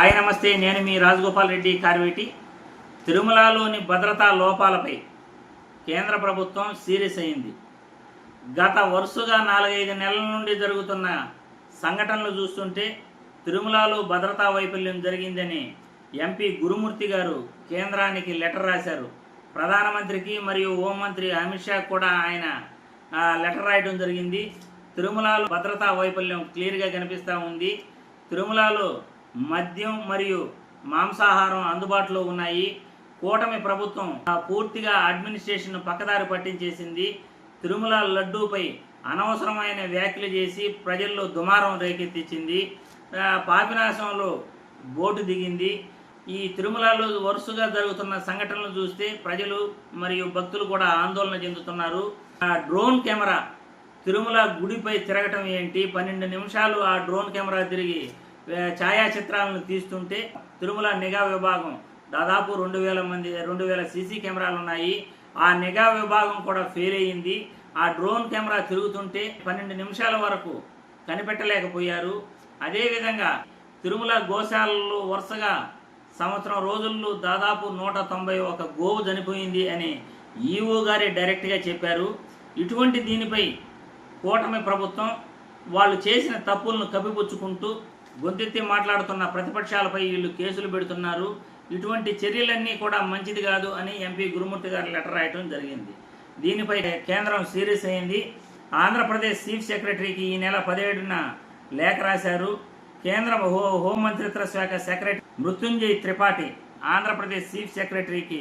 Hi నమస్తే నేను మీ రాజగోపాల్ రెడ్డి కార్వేటి. తిరుమలలోని భద్రతా లోపాలపై కేంద్ర ప్రభుత్వం సీరియస్ అయింది. గత వరుసగా నాలుగైదు నెలల నుండి జరుగుతున్న సంఘటనలు చూస్తుంటే తిరుమలలో భద్రతా వైఫల్యం జరిగిందని ఎంపీ గురుమూర్తి గారు కేంద్రానికి లెటర్ రాశారు. ప్రధానమంత్రికి మరియు హోంమంత్రి అమిత్ షా కూడా ఆయన లెటర్ రాయడం జరిగింది. తిరుమలలో భద్రతా వైఫల్యం క్లియర్గా కనిపిస్తూ ఉంది. తిరుమలలో మద్యం మరియు మాంసాహారం అందుబాటులో ఉన్నాయి. కూటమి ప్రభుత్వం ఆ, పూర్తిగా అడ్మినిస్ట్రేషన్ పక్కదారి పట్టించేసింది. తిరుమల లడ్డూపై అనవసరమైన వ్యాఖ్యలు చేసి ప్రజల్లో దుమారం రేకెత్తించింది. పాపినాశంలో బోటు దిగింది. ఈ తిరుమలలో వరుసగా జరుగుతున్న సంఘటనలు చూస్తే ప్రజలు మరియు భక్తులు కూడా ఆందోళన చెందుతున్నారు. ఆ డ్రోన్ కెమెరా తిరుమల గుడిపై తిరగటం ఏంటి? పన్నెండు నిమిషాలు ఆ డ్రోన్ కెమెరా తిరిగి ఛాయాచిత్రాలను తీస్తుంటే తిరుమల నిఘా విభాగం దాదాపు రెండు వేల మంది రెండు వేల సీసీ కెమెరాలు ఉన్నాయి. ఆ నిఘా విభాగం కూడా ఫెయిల్ అయ్యింది. ఆ డ్రోన్ కెమెరా తిరుగుతుంటే పన్నెండు నిమిషాల వరకు కనిపెట్టలేకపోయారు. అదేవిధంగా తిరుమల గోశాలలో వరుసగా సంవత్సరం రోజుల్లో దాదాపు నూట తొంభై ఒక గోవు చనిపోయింది అని ఈఓ గారే డైరెక్ట్గా చెప్పారు. ఇటువంటి దీనిపై కూటమి ప్రభుత్వం వాళ్ళు చేసిన తప్పులను కప్పిపుచ్చుకుంటూ గొంతెత్తి మాట్లాడుతున్న ప్రతిపక్షాలపై వీళ్ళు కేసులు పెడుతున్నారు. ఇటువంటి చర్యలన్నీ కూడా మంచిది కాదు అని ఎంపీ గురుమూర్తి గారు లెటర్ రాయటం జరిగింది. దీనిపై కేంద్రం సీరియస్ అయింది. ఆంధ్రప్రదేశ్ చీఫ్ సెక్రటరీకి ఈ నెల పదిహేడున లేఖ రాశారు. కేంద్ర హో హోంమంత్రిత్వ శాఖ సెక్రటరీ మృత్యుంజయ్ త్రిపాఠి ఆంధ్రప్రదేశ్ చీఫ్ సెక్రటరీకి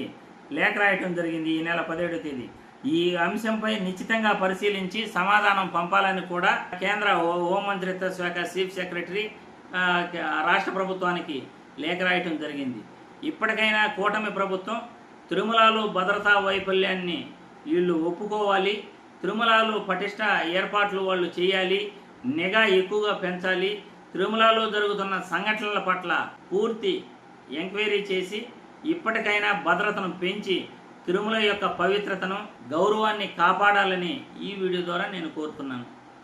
లేఖ రాయటం జరిగింది ఈ నెల పదిహేడో తేదీ. ఈ అంశంపై నిశ్చితంగా పరిశీలించి సమాధానం పంపాలని కూడా కేంద్ర హోంమంత్రిత్వ శాఖ చీఫ్ సెక్రటరీ రాష్ట్ర ప్రభుత్వానికి లేఖ రాయటం జరిగింది. ఇప్పటికైనా కూటమి ప్రభుత్వం తిరుమలలో భద్రతా వైఫల్యాన్ని వీళ్ళు ఒప్పుకోవాలి తిరుమలలో పటిష్ట ఏర్పాట్లు వాళ్ళు చేయాలి నిఘా ఎక్కువగా పెంచాలి తిరుమలలో జరుగుతున్న సంఘటనల పట్ల పూర్తి ఎంక్వైరీ చేసి ఇప్పటికైనా భద్రతను పెంచి తిరుమల యొక్క పవిత్రతను గౌరవాన్ని కాపాడాలని ఈ వీడియో ద్వారా నేను కోరుతున్నాను.